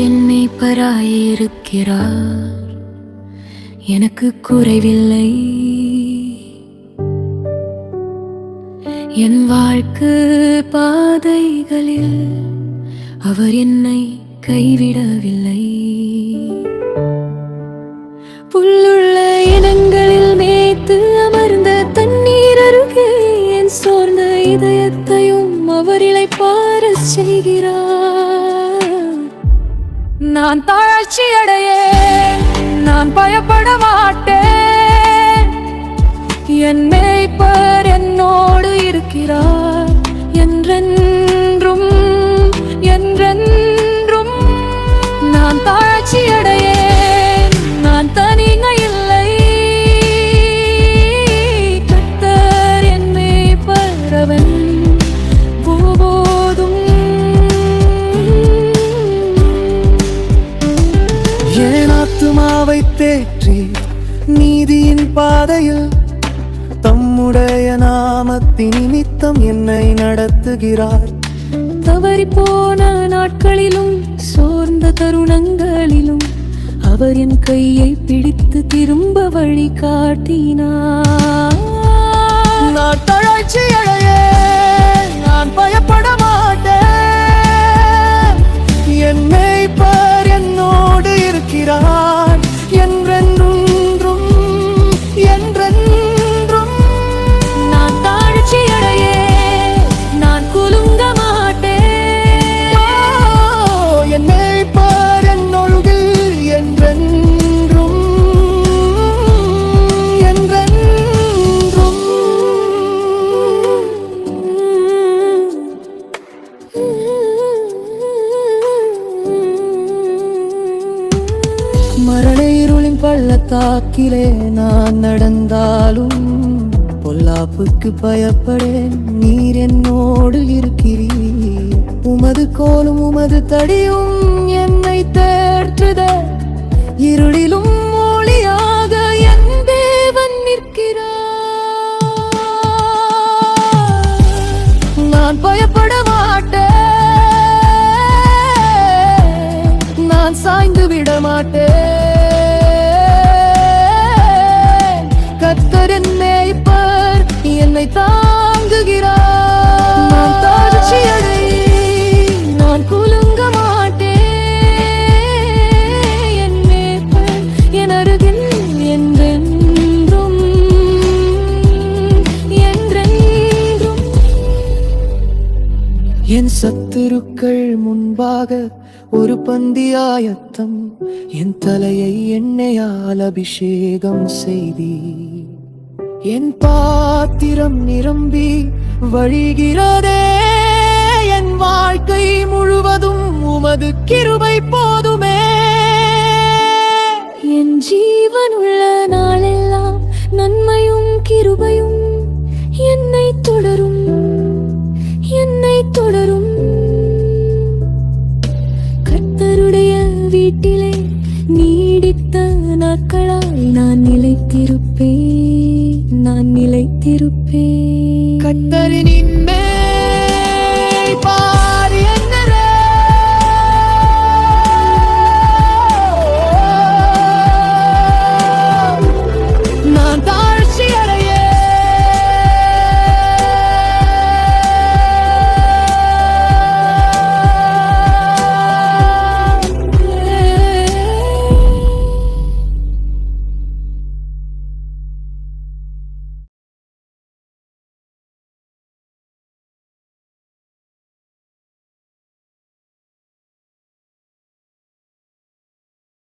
மேய்ப்பராயிருக்கிறார் எனக்கு குறைவில்லை. என் வாழ்க்கை பாதைகளில் அவர் என்னை கைவிடவில்லை. புல்லுள்ள இடங்களில் மேய்த்து அமர்ந்த தண்ணீர் அருகே என் சோர்ந்த இதயத்தையும் அவர் பாரச் செய்கிறார். நான் தாழ்ச்சி அடையேன் நான் பயப்பட மாட்டேன். என் மேய்ப்பர் என்னோடு இருக்கிறார் என்றென் பாதையில் தம்முடைய நாமத்தின் நிமித்தம் என்னை நடத்துகிறார். தவறி போன நாட்களிலும் சோர்ந்த தருணங்களிலும் அவர் என் கையை பிடித்து திரும்ப வழி காட்டினார் பள்ளத்தாக்கிலே நான் நடந்தாலும் பொல்லாப்புக்கு பயப்படேன். நீர் என்னோடு இருக்கிறீர். உமது கோலும் உமது தடியும் என்னை சத்துருக்கள் முன்பாக ஒரு பந்தியாயத்தம் என் தலையை எண்ணெயால் அபிஷேகம் செய்தி. என் பாத்திரம் நிரம்பி வழிகிறதே. என் வாழ்க்கை முழுவதும் உமது கிருபை போதும். காத்திருப்பேன்